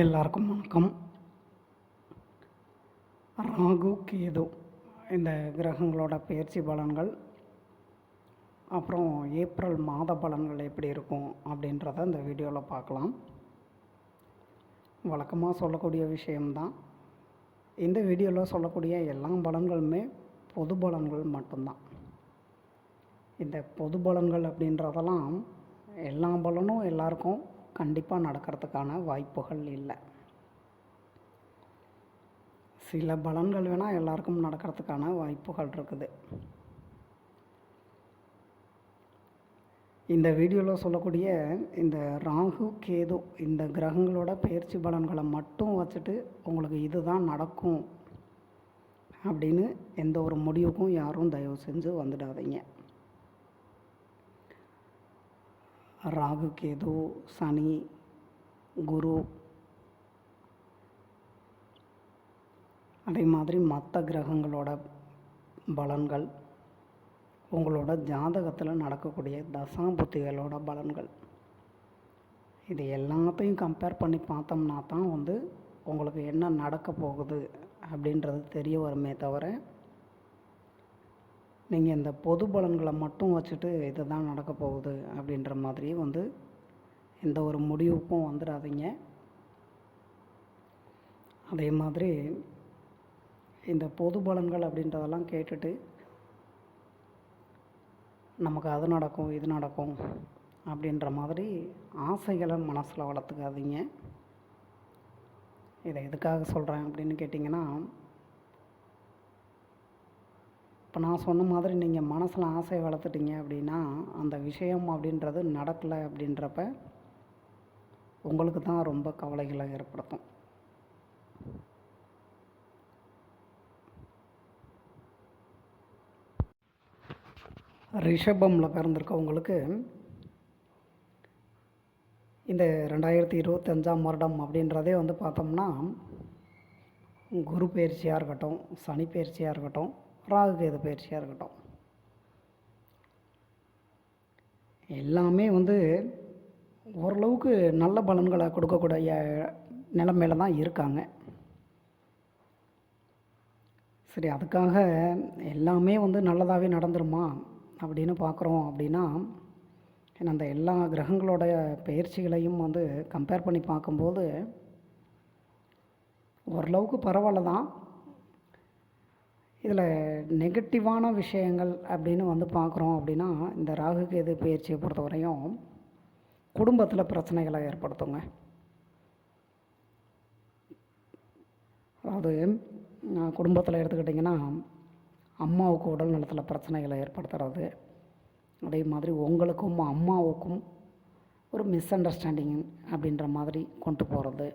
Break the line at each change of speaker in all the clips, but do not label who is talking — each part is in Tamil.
எல்லாருக்கும் வணக்கம். ராகு கேது இந்த கிரகங்களோட பயிற்சி பலன்கள் அப்புறம் ஏப்ரல் மாத பலன்கள் எப்படி இருக்கும் அப்படின்றத இந்த வீடியோவில் பார்க்கலாம். வழக்கமாக சொல்லக்கூடிய விஷயம்தான். இந்த வீடியோவில் சொல்லக்கூடிய எல்லா பலன்களுமே பொது பலன்கள் மட்டும்தான். இந்த பொது பலன்கள் அப்படின்றதெல்லாம் எல்லா பலனும் எல்லாருக்கும் கண்டிப்பாக நடக்கிறதுக்கான வாய்ப்புகள் இல்லை. சில பலன்கள் வேணால் எல்லாருக்கும் நடக்கிறதுக்கான வாய்ப்புகள் இருக்குது. இந்த வீடியோவில் சொல்லக்கூடிய இந்த ராகு கேது இந்த கிரகங்களோட பயிற்சி பலன்களை மட்டும் வச்சுட்டு உங்களுக்கு இதுதான் நடக்கும் அப்படின்னு எந்த ஒரு முடிவுக்கும் யாரும் தயவு செஞ்சு வந்துடாதீங்க. ராகு கேது சனி குரு அதே மாதிரி மற்ற கிரகங்களோட பலன்கள் உங்களோட ஜாதகத்தில் நடக்கக்கூடிய தசாபுத்திகளோட பலன்கள். இது எல்லாத்தையும் கம்பேர் பண்ணி பார்த்தோம்னா தான் வந்து உங்களுக்கு என்ன நடக்க போகுது அப்படின்றது தெரிய வருமே தவிர நீங்கள் இந்த பொது பலன்களை மட்டும் வச்சுட்டு இதுதான் நடக்க போகுது அப்படின்ற மாதிரி வந்து எந்த ஒரு முடிவுக்கும் வந்துடாதீங்க. அதே மாதிரி இந்த பொது பலன்கள் அப்படின்றதெல்லாம் கேட்டுட்டு நமக்கு அது நடக்கும் இது நடக்கும் அப்படின்ற மாதிரி ஆசைகளை மனசில் வளர்த்துக்காதீங்க. இதை எதுக்காக சொல்கிறேன் அப்படின்னு கேட்டிங்கன்னா இப்போ நான் சொன்ன மாதிரி நீங்கள் மனசில் ஆசை வளர்த்துட்டீங்க அப்படின்னா அந்த விஷயம் அப்படின்றது நடக்கலை அப்படின்றப்ப உங்களுக்கு தான் ரொம்ப கவலைகளை ஏற்படுத்தும். ரிஷபமில் பிறந்திருக்கவங்களுக்கு இந்த ரெண்டாயிரத்தி இருபத்தஞ்சாம் வருடம் அப்படின்றதே வந்து பார்த்தோம்னா குரு பயிற்சியாக இருக்கட்டும் சனி பயிற்சியாக இருக்கட்டும் ராகு கேது பயிற்சியாக இருக்கட்டும். எல்லாமே வந்து ஓரளவுக்கு நல்ல பலன்களை கொடுக்கக்கூடிய நிலைமையில தான் இருக்காங்க. சரி அதுக்காக எல்லாமே வந்து நல்லதாகவே நடந்துருமா அப்படின்னு பார்க்குறோம் அப்படின்னா அந்த எல்லா கிரகங்களோட பயிற்சிகளையும் வந்து கம்பேர் பண்ணி பார்க்கும்போது ஓரளவுக்கு பரவாயில்ல தான். இதில் நெகட்டிவான விஷயங்கள் அப்படின்னு வந்து பார்க்குறோம் அப்படின்னா இந்த ராகு கேது பயிற்சியை பொறுத்தவரையும் குடும்பத்தில் பிரச்சனைகளை ஏற்படுத்துங்க. அதாவது குடும்பத்தில் எடுத்துக்கிட்டிங்கன்னா அம்மாவுக்கு உடல் நலத்தில் பிரச்சனைகளை ஏற்படுத்துறது. அதே மாதிரி உங்களுக்கும் அம்மாவுக்கும் ஒரு மிஸ் அண்டர்ஸ்டாண்டிங் அப்படின்ற மாதிரி கொண்டு போகிறது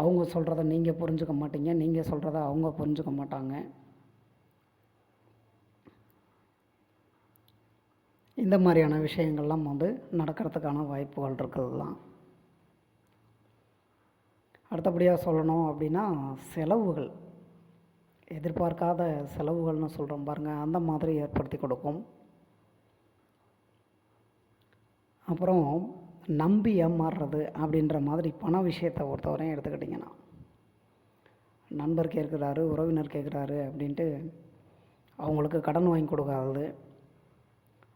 அவங்க சொல்கிறத நீங்கள் புரிஞ்சுக்க மாட்டீங்க நீங்கள் சொல்கிறத அவங்க புரிஞ்சுக்க மாட்டாங்க. இந்த மாதிரியான விஷயங்கள்லாம் வந்து நடக்கிறதுக்கான வாய்ப்புகள் இருக்குது தான் அடுத்தபடியாக சொல்லணும் அப்படின்னா செலவுகள். எதிர்பார்க்காத செலவுகள்னு சொல்கிறோம் பாருங்கள் அந்த மாதிரி ஏற்படுத்தி கொடுக்கும். அப்புறம் நம்பி ஏமாறுறது அப்படின்ற மாதிரி பண விஷயத்தை பொறுத்தவரையும் எடுத்துக்கிட்டிங்கன்னா நண்பர் கேட்குறாரு உறவினர் கேட்குறாரு அப்படின்ட்டு அவங்களுக்கு கடன் வாங்கி கொடுக்காதது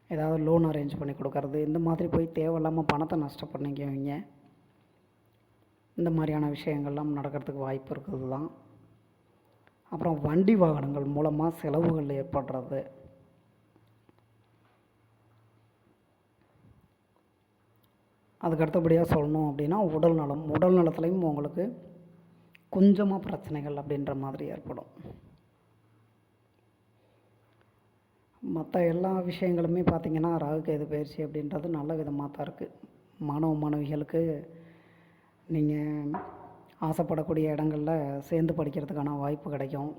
ஏதாவது லோன் அரேஞ்ச் பண்ணி கொடுக்கறது இந்த மாதிரி போய் தேவையில்லாமல் பணத்தை நஷ்டம் பண்ணிக்குவீங்க. இந்த மாதிரியான விஷயங்கள்லாம் நடக்கிறதுக்கு வாய்ப்பு இருக்குது தான் அப்புறம் வண்டி வாகனங்கள் மூலமாக செலவுகள் ஏற்படுறது. அதுக்கு அடுத்தபடியாக சொல்லணும் அப்படின்னா உடல் நலம். உடல் நலத்துலேயும் உங்களுக்கு கொஞ்சமாக பிரச்சனைகள் அப்படின்ற மாதிரி ஏற்படும். மற்ற எல்லா விஷயங்களுமே பார்த்திங்கன்னா ராகு கேது பயிற்சி அப்படின்றது நல்ல விதமாக தான் இருக்குது மாணவ மாணவிகளுக்கு நீங்கள் ஆசைப்படக்கூடிய இடங்களில் சேர்ந்து படிக்கிறதுக்கான வாய்ப்பு கிடைக்கும்.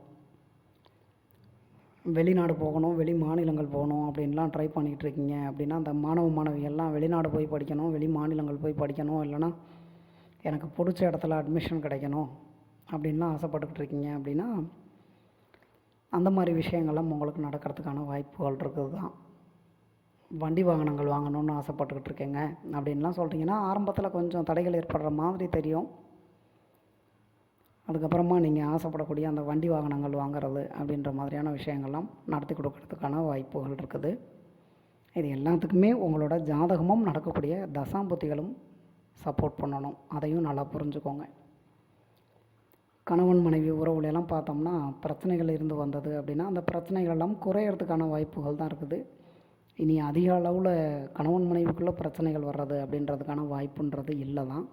வெளிநாடு போகணும் வெளி மாநிலங்கள் போகணும் அப்படின்லாம் ட்ரை பண்ணிகிட்டு இருக்கீங்க அப்படின்னா அந்த மாணவ மாணவிகள்லாம் வெளிநாடு போய் படிக்கணும் வெளி மாநிலங்கள் போய் படிக்கணும் இல்லைன்னா எனக்கு பிடிச்ச இடத்துல அட்மிஷன் கிடைக்கணும் அப்படின்லாம் ஆசைப்பட்டுக்கிட்டு இருக்கீங்க அப்படின்னா அந்த மாதிரி விஷயங்கள்லாம் உங்களுக்கு நடக்கிறதுக்கான வாய்ப்புகள் இருக்குது தான். வண்டி வாகனங்கள் வாங்கணும்னு ஆசைப்பட்டுக்கிட்டு இருக்கேங்க அப்படின்லாம் சொல்கிறீங்கன்னா ஆரம்பத்தில் கொஞ்சம் தடைகள் ஏற்படுற மாதிரி தெரியும். அதுக்கப்புறமா நீங்கள் ஆசைப்படக்கூடிய அந்த வண்டி வாகனங்கள் வாங்குறது அப்படின்ற மாதிரியான விஷயங்கள்லாம் நடத்தி கொடுக்கறதுக்கான வாய்ப்புகள் இருக்குது. இது எல்லாத்துக்குமே உங்களோட ஜாதகமும் நடக்கக்கூடிய தசாம்புத்திகளும் சப்போர்ட் பண்ணணும். அதையும் நல்லா புரிஞ்சுக்கோங்க. கணவன் மனைவி உறவுல எல்லாம் பார்த்தோம்னா பிரச்சனைகள் இருந்து வந்தது அப்படின்னா அந்த பிரச்சனைகள் எல்லாம் குறையறதுக்கான வாய்ப்புகள் தான் இருக்குது. இனி அதிக அளவில் கணவன் மனைவிக்குள்ளே பிரச்சனைகள் வர்றது அப்படின்றதுக்கான வாய்ப்புன்றது இல்லை தான்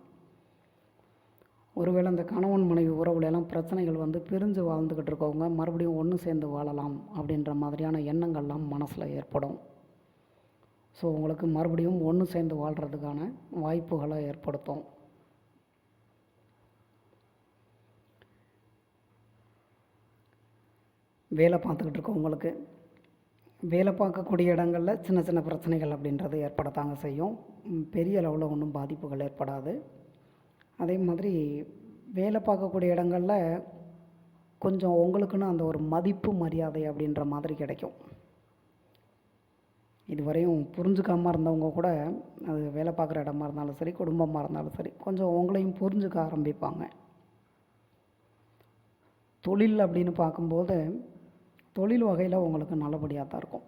ஒருவேளை இந்த கணவன் மனைவி உறவுல எல்லாம் பிரச்சனைகள் வந்து பிரிஞ்சு வாழ்ந்துக்கிட்டு இருக்கவங்க மறுபடியும் ஒன்று சேர்ந்து வாழலாம் அப்படின்ற மாதிரியான எண்ணங்கள்லாம் மனசில் ஏற்படும். ஸோ உங்களுக்கு மறுபடியும் ஒன்று சேர்ந்து வாழ்கிறதுக்கான வாய்ப்புகளை ஏற்படுத்தும். வேலை பார்த்துக்கிட்டு இருக்கவங்களுக்கு வேலை பார்க்கக்கூடிய இடங்களில் சின்ன சின்ன பிரச்சனைகள் அப்படின்றது ஏற்படத்தாங்க செய்யும். பெரிய அளவில் ஒன்றும் பாதிப்புகள் ஏற்படாது. அதே மாதிரி வேலை பார்க்கக்கூடிய இடங்களில் கொஞ்சம் உங்களுக்குன்னு அந்த ஒரு மதிப்பு மரியாதை அப்படின்ற மாதிரி கிடைக்கும். இதுவரையும் புரிஞ்சுக்காமல் இருந்தவங்க கூட அது வேலை பார்க்குற இடமா இருந்தாலும் சரி குடும்பமாக இருந்தாலும் சரி கொஞ்சம் உங்களையும் புரிஞ்சுக்க ஆரம்பிப்பாங்க. தொழில் அப்படின்னு பார்க்கும்போது தொழில் வகையில் உங்களுக்கு நல்லபடியாக தான் இருக்கும்.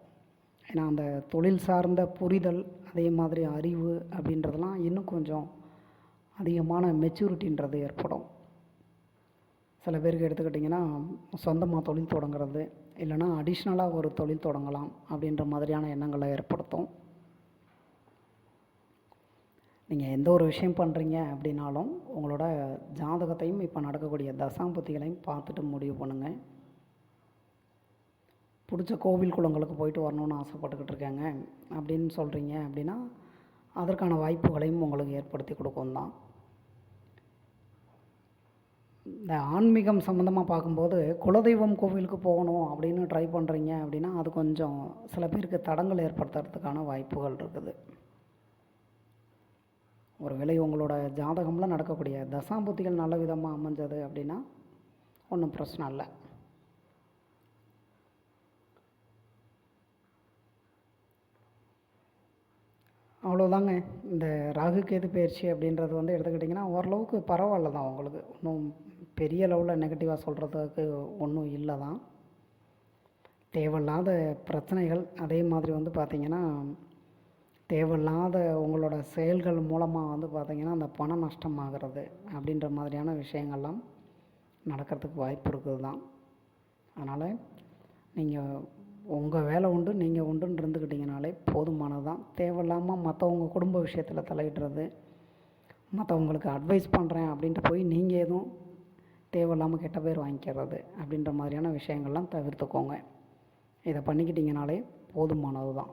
ஏன்னா அந்த தொழில் சார்ந்த புரிதல் அதே மாதிரி அறிவு அப்படின்றதெல்லாம் இன்னும் கொஞ்சம் அதிகமான மெச்சூரிட்டின்றது ஏற்படும். சில பேருக்கு எடுத்துக்கிட்டிங்கன்னா சொந்தமாக தொழில் தொடங்குறது இல்லைன்னா அடிஷ்னலாக ஒரு தொழில் தொடங்கலாம் அப்படின்ற மாதிரியான எண்ணங்களை ஏற்படுத்தும். நீங்கள் எந்த ஒரு விஷயம் பண்ணுறீங்க அப்படின்னாலும் உங்களோட ஜாதகத்தையும் இப்போ நடக்கக்கூடிய தசாம்பத்திகளையும் பார்த்துட்டு முடிவு பண்ணுங்கள் பிடிச்ச கோவில் குளங்களுக்கு போயிட்டு வரணும்னு ஆசைப்பட்டுக்கிட்டு இருக்காங்க. அப்படின்னு சொல்கிறீங்க அப்படின்னா அதற்கான வாய்ப்புகளையும் உங்களுக்கு ஏற்படுத்தி கொடுக்கும் தான். இந்த ஆன்மீகம் சம்மந்தமாக பார்க்கும்போது குலதெய்வம் கோவிலுக்கு போகணும் அப்படின்னு ட்ரை பண்ணுறீங்க அப்படின்னா அது கொஞ்சம் சில பேருக்கு தடங்கள் ஏற்படுத்துறதுக்கான வாய்ப்புகள் இருக்குது. ஒருவேளை உங்களோட ஜாதகம்லாம் நடக்கக்கூடிய தசாம்புத்திகள் நல்ல விதமாக அமைஞ்சது அப்படின்னா ஒன்றும் பிரச்சனை இல்லை. அவ்வளோதாங்க. இந்த ராகு கேது பயிற்சி அப்படின்றது வந்து எடுத்துக்கிட்டிங்கன்னா ஓரளவுக்கு பரவாயில்ல தான் உங்களுக்கு. ஒன்றும் பெரிய லெவலில் நெகட்டிவாக சொல்கிறதுக்கு ஒன்றும் இல்லை தான். தேவையில்லாத பிரச்சனைகள் அதே மாதிரி வந்து பார்த்திங்கன்னா தேவையில்லாத உங்களோட செயல்கள் மூலமாக வந்து பார்த்திங்கன்னா அந்த பண நஷ்டம் ஆகிறது அப்படின்ற மாதிரியான விஷயங்கள்லாம் நடக்கிறதுக்கு வாய்ப்பு இருக்குது தான். அதனால் நீங்கள் உங்கள் வேலை உண்டு நீங்கள் உண்டுன்னு இருந்துக்கிட்டிங்கனாலே போதுமானது தான் தேவையில்லாமல் மற்றவங்க குடும்ப விஷயத்தில் தலையிடுறது. மற்றவங்களுக்கு அட்வைஸ் பண்ணுறேன் அப்படின்ட்டு போய் நீங்கள் எதுவும் தேவையில்லாமல் கெட்ட பேர் வாங்கிக்கிறது அப்படின்ற மாதிரியான விஷயங்கள்லாம் தவிர்த்துக்கோங்க. இதை பண்ணிக்கிட்டிங்கனாலே போதுமானது தான்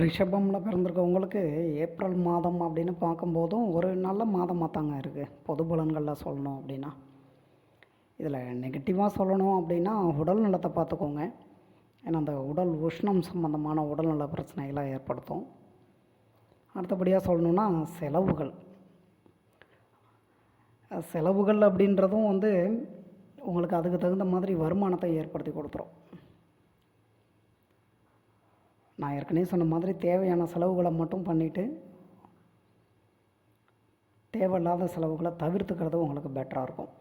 ரிஷபமில் பிறந்திருக்கவங்களுக்கு ஏப்ரல் மாதம் அப்படின்னு பார்க்கும்போதும் ஒரு நல்ல மாதமாக தாங்க இருக்குது பொது பலன்களில் சொல்லணும் அப்படின்னா. இதில் நெகட்டிவாக சொல்லணும் அப்படின்னா உடல் நலத்தை பார்த்துக்கோங்க. ஏன்னா அந்த உடல் உஷ்ணம் சம்மந்தமான உடல்நல பிரச்சனைகளை ஏற்படுத்தும். அடுத்தபடியாக சொல்லணுன்னா செலவுகள். செலவுகள் அப்படின்றதும் வந்து உங்களுக்கு அதுக்கு தகுந்த மாதிரி வருமானத்தை ஏற்படுத்தி கொடுத்துரும். நான் ஏற்கனவே சொன்ன மாதிரி தேவையான செலவுகளை மட்டும் பண்ணிவிட்டு தேவையில்லாத செலவுகளை தவிர்த்துக்கிறது உங்களுக்கு பெட்டராக இருக்கும்.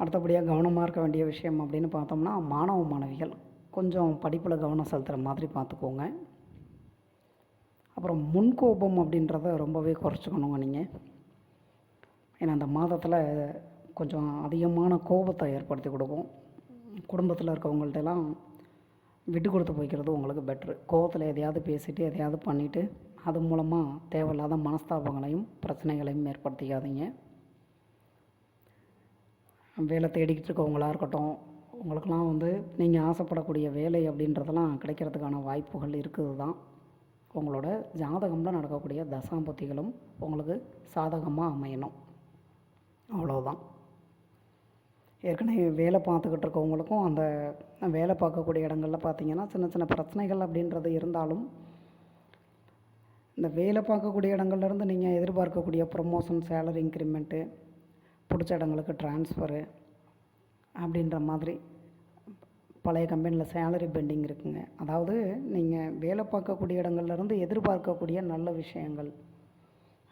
அடுத்தபடியாக கவனமாக இருக்க வேண்டிய விஷயம் அப்படின்னு பார்த்தோம்னா மாணவ மாணவிகள். கொஞ்சம் படிப்பில் கவனம் செலுத்துகிற மாதிரி பார்த்துக்கோங்க. அப்புறம் முன்கோபம் அப்படின்றத ரொம்பவே குறைச்சிக்கணுங்க நீங்கள் ஏன்னா அந்த மாதத்தில் கொஞ்சம் அதிகமான கோபத்தை ஏற்படுத்தி கொடுக்கும். குடும்பத்தில் இருக்கவங்கள்ட்டெல்லாம் விட்டு கொடுத்து போய்க்கிறது உங்களுக்கு பெட்ரு கோபத்தில் எதையாவது பேசிட்டு எதையாவது பண்ணிவிட்டு அது மூலமாக தேவையில்லாத மனஸ்தாபங்களையும் பிரச்சனைகளையும் ஏற்படுத்திக்காதீங்க. வேலை தேடிக்கிட்டு இருக்கவங்களா இருக்கட்டும் உங்களுக்கெல்லாம் வந்து நீங்கள் ஆசைப்படக்கூடிய வேலை அப்படின்றதெல்லாம் கிடைக்கிறதுக்கான வாய்ப்புகள் இருக்குது தான் உங்களோட ஜாதகமில் நடக்கக்கூடிய தசாம்பத்திகளும் உங்களுக்கு சாதகமாக அமையணும். அவ்வளோதான் ஏற்கனவே வேலை பார்த்துக்கிட்டு இருக்கவங்களுக்கும் அந்த வேலை பார்க்கக்கூடிய இடங்களில் பார்த்தீங்கன்னா சின்ன சின்ன பிரச்சனைகள் அப்படின்றது இருந்தாலும் இந்த வேலை பார்க்கக்கூடிய இடங்கள்லேருந்து நீங்கள் எதிர்பார்க்கக்கூடிய ப்ரொமோஷன் சேலரி இன்க்ரிமெண்ட்டு பிடிச்ச இடங்களுக்கு ட்ரான்ஸ்ஃபரு அப்படின்ற மாதிரி பழைய கம்பெனியில் சேலரி பெண்டிங் இருக்குங்க. அதாவது நீங்கள் வேலை பார்க்கக்கூடிய இடங்கள்லேருந்து எதிர்பார்க்கக்கூடிய நல்ல விஷயங்கள்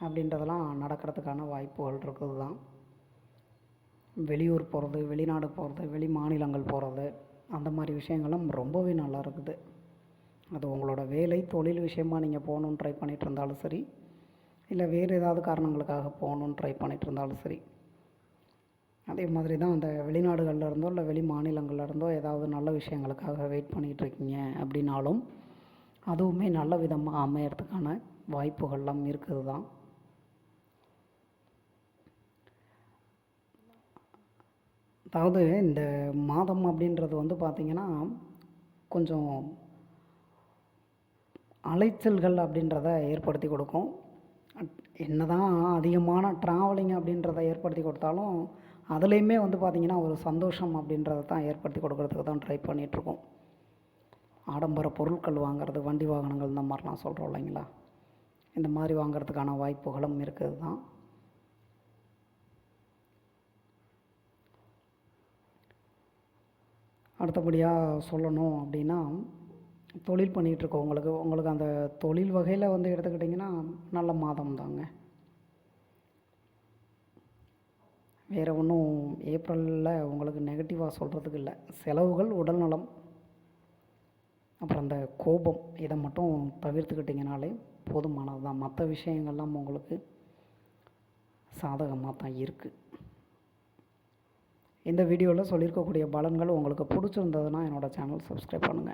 அப்படின்றதெல்லாம் நடக்கிறதுக்கான வாய்ப்புகள் இருக்குது தான் வெளியூர் போகிறது வெளிநாடு போகிறது வெளி மாநிலங்கள் போகிறது அந்த மாதிரி விஷயங்கள்லாம் ரொம்பவே நல்லா இருக்குது. அது உங்களோட வேலை தொழில் விஷயமாக நீங்கள் போகணுன்னு ட்ரை பண்ணிகிட்டு இருந்தாலும் சரி இல்லை வேறு ஏதாவது காரணங்களுக்காக போகணுன்னு ட்ரை பண்ணிகிட்டு இருந்தாலும் சரி அதே மாதிரி தான் அந்த வெளிநாடுகளில் இருந்தோ இல்லை வெளி மாநிலங்களில் இருந்தோ ஏதாவது நல்ல விஷயங்களுக்காக வெயிட் பண்ணிகிட்ருக்கீங்க அப்படின்னாலும் அதுவுமே நல்ல விதமாக அமையறதுக்கான வாய்ப்புகள்லாம் இருக்குது தான் அதாவது இந்த மாதம் அப்படின்றது வந்து பார்த்திங்கன்னா கொஞ்சம் அலைச்சல்கள் அப்படின்றத ஏற்படுத்தி கொடுக்கும். என்ன தான் அதிகமான ட்ராவலிங் அப்படின்றத ஏற்படுத்தி கொடுத்தாலும் அதுலேயுமே வந்து பார்த்திங்கன்னா ஒரு சந்தோஷம் அப்படின்றத தான் ஏற்படுத்தி கொடுக்கறதுக்கு தான் ட்ரை பண்ணிகிட்ருக்கோம் ஆடம்பர பொருட்கள் வாங்குறது வண்டி வாகனங்கள் இந்த மாதிரிலாம் சொல்கிறோம் இல்லைங்களா? இந்த மாதிரி வாங்கிறதுக்கான வாய்ப்புகளும் இருக்குது தான். அடுத்தபடியாக சொல்லணும் அப்படின்னா தொழில் பண்ணிகிட்ருக்கோம் உங்களுக்கு உங்களுக்கு அந்த தொழில் வகையில் வந்து எடுத்துக்கிட்டிங்கன்னா நல்ல மாதம் தாங்க. வேறு ஒன்றும் ஏப்ரலில் உங்களுக்கு நெகட்டிவாக சொல்கிறதுக்கு இல்லை. செலவுகள் உடல்நலம் அப்புறம் அந்த கோபம் இதை மட்டும் தவிர்த்துக்கிட்டிங்கனாலே போதுமானது தான் மற்ற விஷயங்கள்லாம் உங்களுக்கு சாதகமாக தான் இருக்குது இந்த வீடியோவில் சொல்லியிருக்கக்கூடிய பலன்கள் உங்களுக்கு பிடிச்சிருந்ததுன்னா என்னோடய சேனல் சப்ஸ்கிரைப் பண்ணுங்கள்